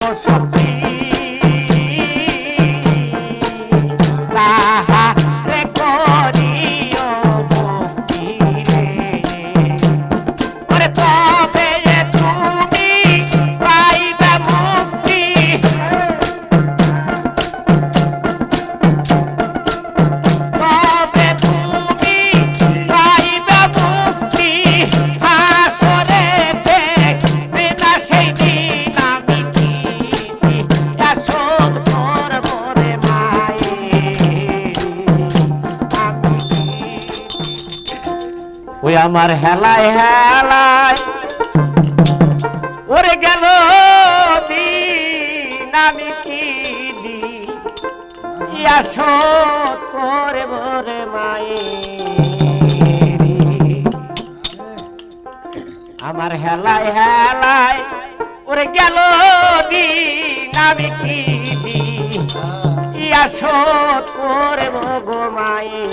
What's up? ওই আমার হেলায় হেলায় ওরে গেল দিন, আমি কি দি ইয়াসো করে ভরে মায়ে আমার হেলায় হেলায় ওরে গেল দিন, আমি কি দি ইয়াসো করে গো মায়ে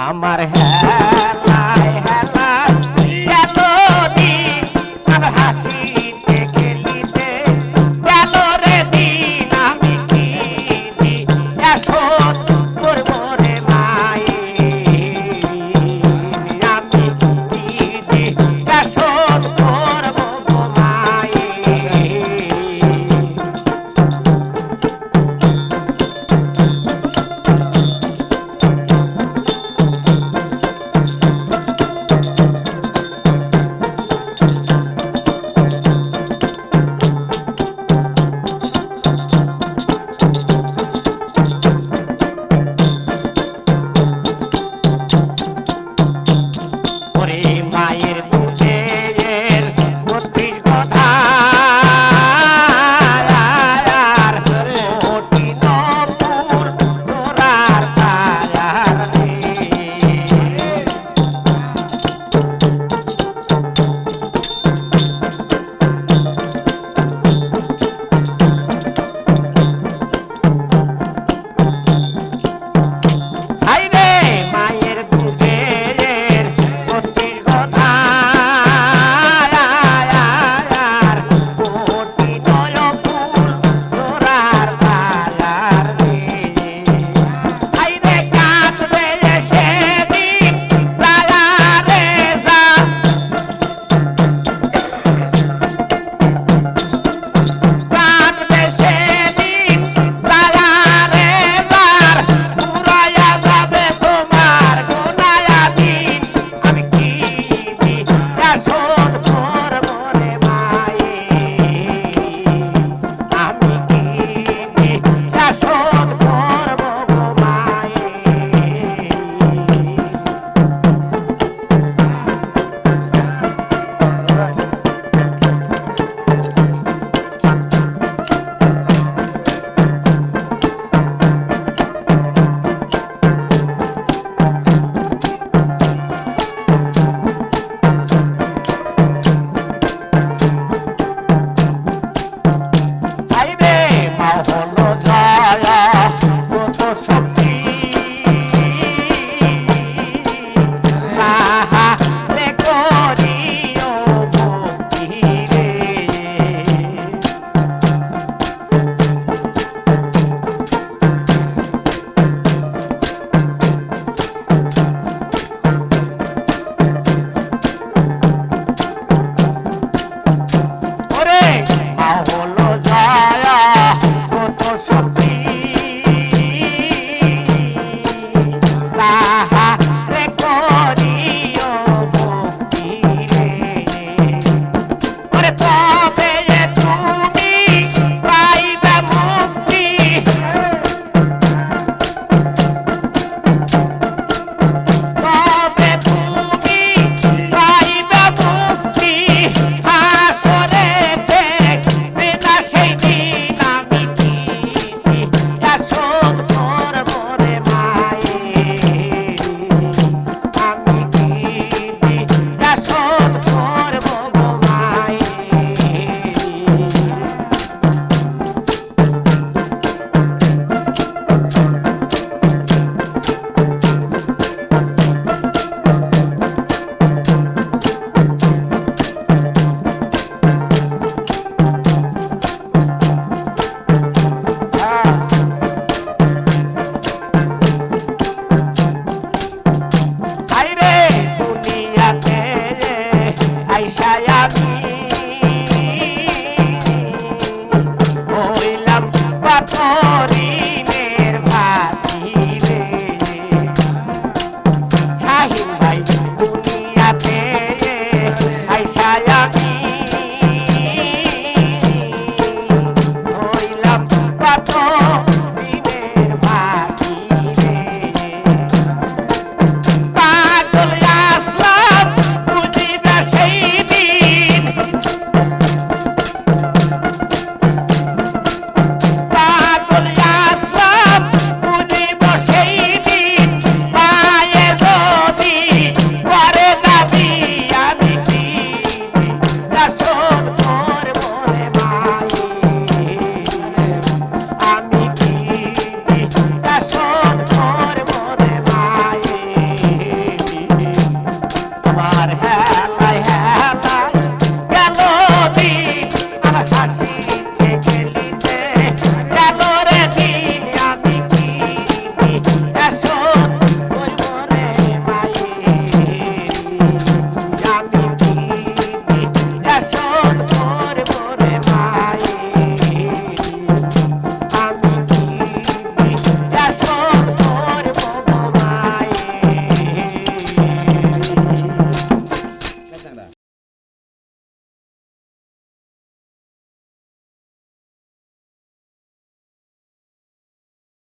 আমার হ্যাঁ।